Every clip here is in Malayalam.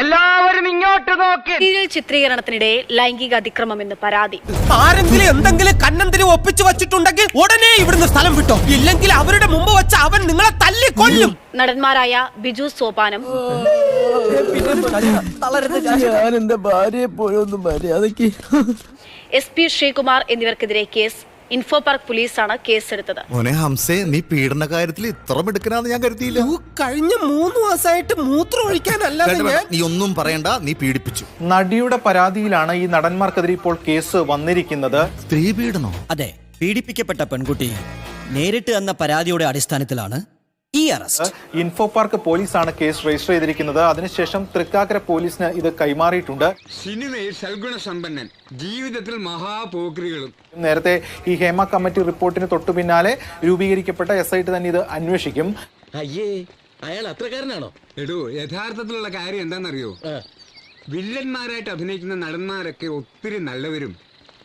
എല്ലാവരും ഇങ്ങോട്ട് നോക്കി. സീരിയൽ ചിത്രീകരണത്തിനിടെ ലൈംഗിക അതിക്രമം എന്ന് പരാതി. ആരെങ്കിലും എന്തെങ്കിലും കണ്ണെന്തിനും ഒപ്പിച്ചു വച്ചിട്ടുണ്ടെങ്കിൽ ഉടനെ ഇവിടുന്ന് സ്ഥലം വിട്ടോ. ഇല്ലെങ്കിൽ അവരുടെ മുമ്പ് വെച്ച് അവൻ നിങ്ങളെ തല്ലി കൊല്ലും നടന്മാരായ ബിജു സോപാനം. ഞാൻ എന്റെ ഭാര്യയെ പോയൊന്നും എസ് പി ശ്രീകുമാർ എന്നിവർക്കെതിരെ കേസ് ഇൻഫോ പാർക്ക് പോലീസാണ് കേസെടുത്തത്. മോനെ ഹംസേ നീ പീഡന കാര്യത്തിൽ ഇത്ര മിടുക്കനാന്ന് ഞാൻ കരുതിയില്ല. ഊ, കഴിഞ്ഞ മൂന്ന് മാസമായിട്ട് മൂത്രം ഒഴിക്കാനല്ലാതെ വേണ്ട, ഞാൻ നീ ഒന്നും പറയണ്ട നീ പീഡിപ്പിച്ചു. നടിയുടെ പരാതിയിലാണ് ഈ നടന്മാർക്കെതിരെ ഇപ്പോൾ കേസ് വന്നിരിക്കുന്നത്. സ്ത്രീ പീഡനോ? അതെ പീഡിപ്പിക്കപ്പെട്ട പെൺകുട്ടി നേരിട്ട് എന്ന പരാതിയുടെ അടിസ്ഥാനത്തിലാണ് ഈ അറസ്റ്റ്. ഇൻഫോ പാർക്ക് പോലീസാണ് കേസ് രജിസ്റ്റർ ചെയ്തിരിക്കുന്നത്. അതിനുശേഷം തൃക്കാക്കര പോലീസിന് ഇത് കൈമാറിയിട്ടുണ്ട്. സിനിമയിൽ സൽഗുണ സമ്പന്നൻ ജീവിതത്തിൽ മഹാപോക്രികളും. നേരത്തെ ഈ ഹേമ കമ്മിറ്റി റിപ്പോർട്ടിന് തൊട്ടു പിന്നാലെ രൂപീകരിക്കപ്പെട്ട എസ് ഐ ടി തന്നെ ഇത് അന്വേഷിക്കും. അയ്യേ അയാൾ അത്രക്കാരനാണോ? എടോ യഥാർത്ഥത്തിലുള്ള കാര്യം എന്താണെന്നറിയോ? വില്ലന്മാരായിട്ട് അഭിനയിക്കുന്ന നടന്മാരൊക്കെ ഒത്തിരി നല്ലവരും.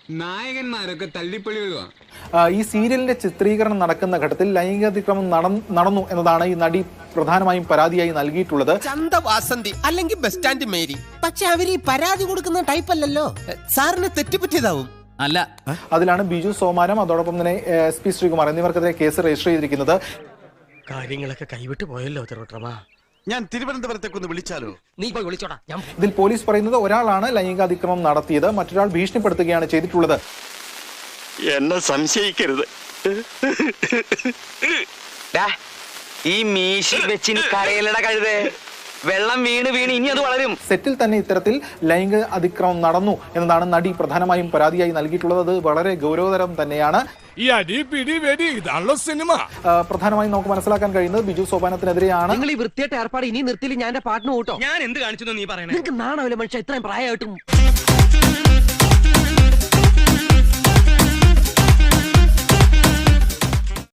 നായകന്മാരൊക്കെ തല്ലിപ്പൊളികളുമാണ് ആ, ഈ സീരിയലിന്റെ ചിത്രീകരണം നടക്കുന്ന ഘട്ടത്തിൽ ലൈംഗികതിക്രമം നടന്നു എന്നതാണ് ഈ നടി പ്രധാനമായും പരാതിയായി നൽകിയിട്ടുള്ളത്. ചന്ത വാസന്തി അല്ലെങ്കിൽ ബസ് സ്റ്റാൻഡ് മേരി. പക്ഷെ അവർ ഈ പരാതി കൊടുക്കുന്ന ടൈപ്പ് അല്ലല്ലോ. സാറിന് തെറ്റുപറ്റിയതാവും. അല്ല. അതിലാണ് ബിജു സോമാനം അതോടൊപ്പം തന്നെ എസ് പി ശ്രീകുമാർ എന്നിവർക്കെതിരെ കേസ് രജിസ്റ്റർ ചെയ്തിരിക്കുന്നത്. കാര്യങ്ങളൊക്കെ കൈവിട്ട് പോയല്ലോ തിരുവട്ടമാ ഞാൻ തിരുവനന്തപുരത്തേക്ക് ഒന്ന് വിളിച്ചാലോ? നീ പോയി വിളിച്ചോടാ ഞാൻ ഇതിൽ പോലീസ് പറയുന്നത് ഒരാളാണ് ലൈംഗിക അതിക്രമം നടത്തിയത് മറ്റൊരാൾ ഭീഷണിപ്പെടുത്തുകയാണ് ചെയ്തിട്ടുള്ളത്. എന്നെ സംശയിക്കരുത്. ഈ മീശി വെച്ചിന് കരയിലട കഴുതേ. വെള്ളം വീണ് വീണ് ഇനി അത് വളരും. സെറ്റിൽ തന്നെ ഇത്തരത്തിൽ ലൈംഗിക അതിക്രമം നടന്നു എന്നതാണ് നടി പ്രധാനമായും പരാതിയായി നൽകിയിട്ടുള്ളത്. അത് വളരെ ഗൗരവതരം തന്നെയാണ്. ഈ അടി പിടി വെടി ഇതാണല്ലോ സിനിമ. പ്രധാനമായും നമുക്ക് മനസ്സിലാക്കാൻ കഴിയുന്നത് ബിജു സോപാനത്തിനെതിരെയാണ്. നിങ്ങൾ ഈ വൃത്തിയായിട്ട് ഏർപ്പാട് ഇനി നിർത്തിയില്ല ഞാൻ പാട്ടിന് കൂട്ടോ ഞാൻ എന്ത് കാണിച്ചു നീ പറയണേ. നിങ്ങൾക്ക് നാണാവില്ല മനുഷ്യ ഇത്രയും പ്രായമായിട്ടും